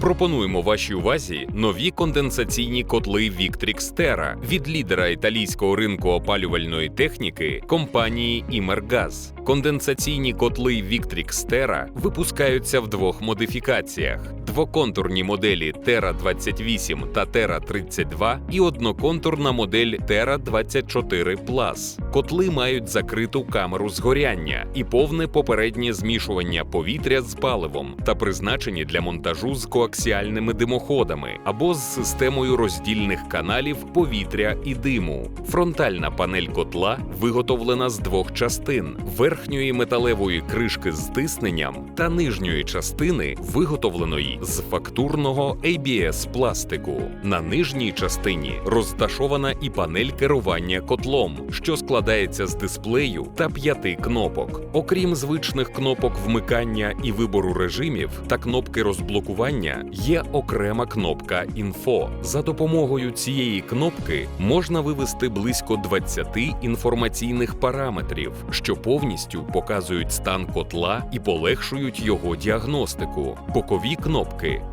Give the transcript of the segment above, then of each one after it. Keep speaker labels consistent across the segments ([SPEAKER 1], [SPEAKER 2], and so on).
[SPEAKER 1] Пропонуємо вашій увазі нові конденсаційні котли Victrix Terra від лідера італійського ринку опалювальної техніки компанії Imergas. Конденсаційні котли Victrix Terra випускаються в двох модифікаціях: двоконтурні моделі Terra 28 та Terra 32 і одноконтурна модель Terra 24 Plus. Котли мають закриту камеру згоряння і повне попереднє змішування повітря з паливом та призначені для монтажу з коаксіальними димоходами або з системою роздільних каналів повітря і диму. Фронтальна панель котла виготовлена з двох частин: верхньої металевої кришки з тисненням та нижньої частини, виготовленої з фактурного ABS пластику. На нижній частині розташована і панель керування котлом, що складається з дисплею та п'яти кнопок. Окрім звичних кнопок вмикання і вибору режимів та кнопки розблокування, є окрема кнопка інфо. За допомогою цієї кнопки можна вивести близько 20 інформаційних параметрів, що повністю показують стан котла і полегшують його діагностику. Бокові кнопки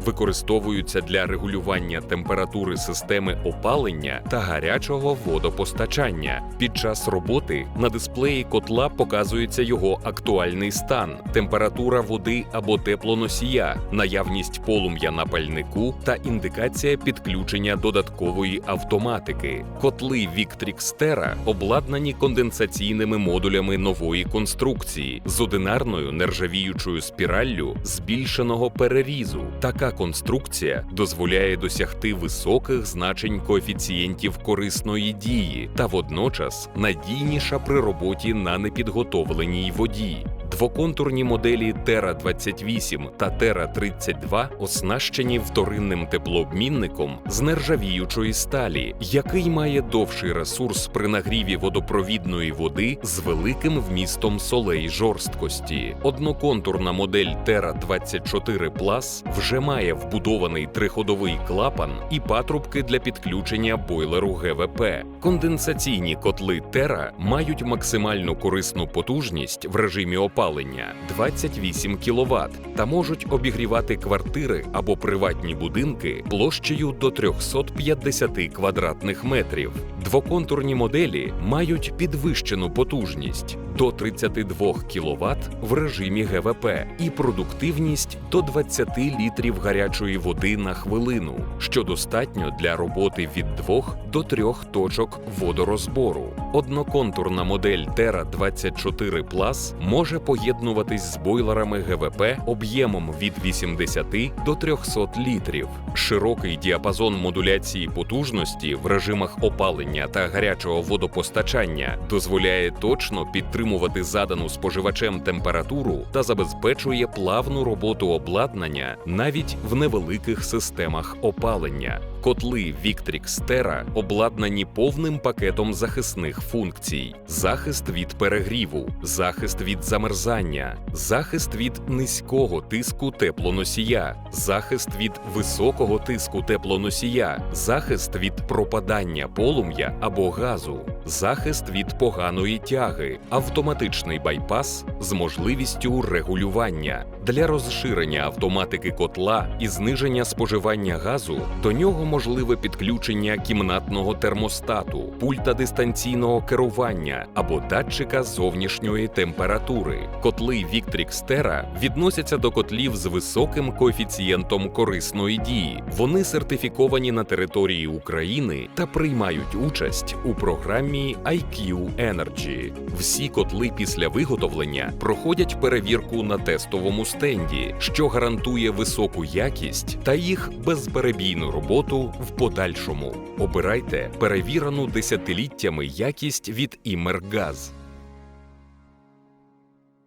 [SPEAKER 1] використовуються для регулювання температури системи опалення та гарячого водопостачання. Під час роботи на дисплеї котла показується його актуальний стан, температура води або теплоносія, наявність полум'я на пальнику та індикація підключення додаткової автоматики. Котли Terra обладнані конденсаційними модулями нової конструкції з одинарною нержавіючою спіраллю збільшеного перерізу. Така конструкція дозволяє досягти високих значень коефіцієнтів корисної дії та водночас надійніша при роботі на непідготовленій воді. Двоконтурні моделі Terra 28 та Terra 32 оснащені вторинним теплообмінником з нержавіючої сталі, який має довший ресурс при нагріві водопровідної води з великим вмістом солей жорсткості. Одноконтурна модель Terra 24 Plus вже має вбудований триходовий клапан і патрубки для підключення бойлеру ГВП. Конденсаційні котли Terra мають максимальну корисну потужність в режимі опалення 28 кВт та можуть обігрівати квартири або приватні будинки площею до 350 квадратних метрів. Двоконтурні моделі мають підвищену потужність до 32 кВт в режимі ГВП і продуктивність до 20 літрів гарячої води на хвилину, що достатньо для роботи від 2 до 3 точок водорозбору. Одноконтурна модель Terra 24 Plus може поєднуватись з бойлерами ГВП об'ємом від 80 до 300 літрів. Широкий діапазон модуляції потужності в режимах опалення та гарячого водопостачання дозволяє точно підтримувати задану споживачем температуру та забезпечує плавну роботу обладнання навіть в невеликих системах опалення. Котли Victrix Terra обладнані повним пакетом захисних функцій: захист від перегріву, захист від замерзання, захист від низького тиску теплоносія, захист від високого тиску теплоносія, захист від пропадання полум'я або газу, захист від поганої тяги, автоматичний байпас з можливістю регулювання. Для розширення автоматики котла і зниження споживання газу до нього можливе підключення кімнатного термостату, пульта дистанційного керування або датчика зовнішньої температури. Котли Terra відносяться до котлів з високим коефіцієнтом корисної дії. Вони сертифіковані на території України та приймають участь у програмі IQ Energy. Всі котли після виготовлення проходять перевірку на тестовому стенді, що гарантує високу якість та їх безперебійну роботу в подальшому. Обирайте перевірену десятиліттями якість від Imergaz.